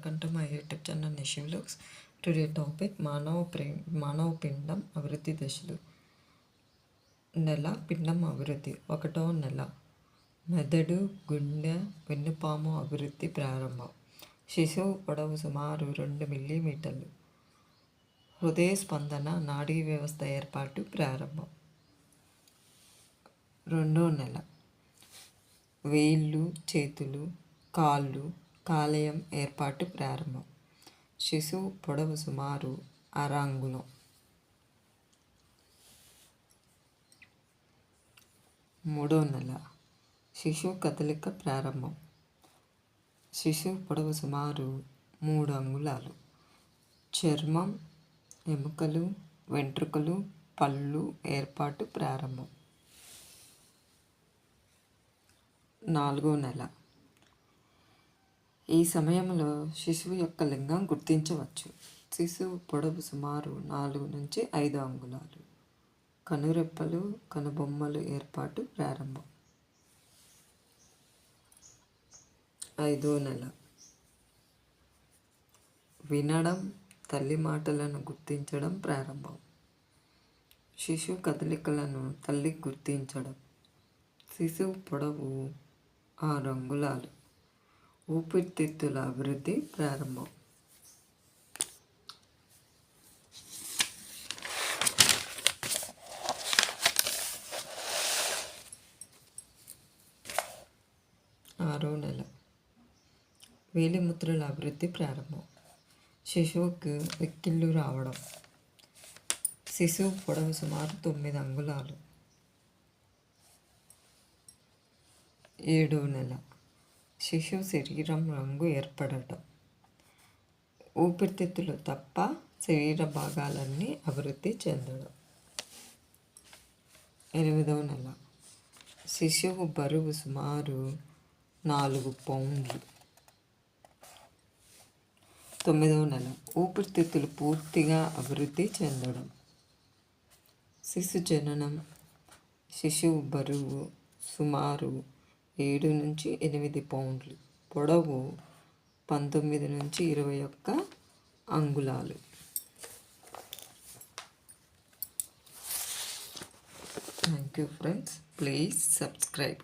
Welcome to my YouTube channel Nishim looks. Today topic మానవ ప్రే మానవ పిండం అభివృద్ధి దశలు. నెల పిండం అభివృద్ధి ఒకటో నెల. మెదడు గుండె వెన్నుపాము అభివృద్ధి ప్రారంభం. శిశువు పొడవు సుమారు రెండు మిల్లీమీటర్లు. హృదయ స్పందన నాడీ వ్యవస్థ ఏర్పాటు ప్రారంభం. రెండో నెల. వేళ్ళు చేతులు కాళ్ళు కాలేయం ఏర్పాటు ప్రారంభం. శిశువు పొడవు సుమారు అరాంగులం అంగుళం మూడో నెల. శిశువు కదలిక ప్రారంభం. శిశువు పొడవు సుమారు మూడు అంగుళాలు చర్మం ఎముకలు వెంట్రుకలు పళ్ళు ఏర్పాటు ప్రారంభం. నాలుగో నెల. ఈ సమయంలో శిశువు యొక్క లింగం గుర్తించవచ్చు. శిశువు పొడవు సుమారు నాలుగు నుంచి ఐదు అంగుళాలు. కనురెప్పలు కనుబొమ్మలు ఏర్పాటు ప్రారంభం. ఐదో నెల. వినడం తల్లి మాటలను గుర్తించడం ప్రారంభం. శిశువు కదలికలను తల్లి గుర్తించడం. శిశువు పొడవు ఆరు అంగుళాలు. ఊపిరితిత్తుల అభివృద్ధి ప్రారంభం. ఆరో నెల. వేలిముద్రల అభివృద్ధి ప్రారంభం. శిశువుకు వెక్కిళ్ళు రావడం. శిశువు పొడవు సుమారు తొమ్మిది అంగుళాలు. ఏడో నెల. శిశువు శరీరం రంగు ఏర్పడటం. ఊపిరితిత్తులు తప్ప శరీర భాగాలన్నీ అభివృద్ధి చెందడం. ఎనిమిదవ నెల. శిశువు బరువు సుమారు నాలుగు పౌండ్లు. తొమ్మిదవ నెల. ఊపిరితిత్తులు పూర్తిగా అభివృద్ధి చెందడం. శిశు జననం. శిశువు బరువు సుమారు ఏడు నుంచి ఎనిమిది పౌండ్లు. పొడవు పంతొమ్మిది నుంచి ఇరవై ఒక్క అంగుళాలు. Thank you friends please subscribe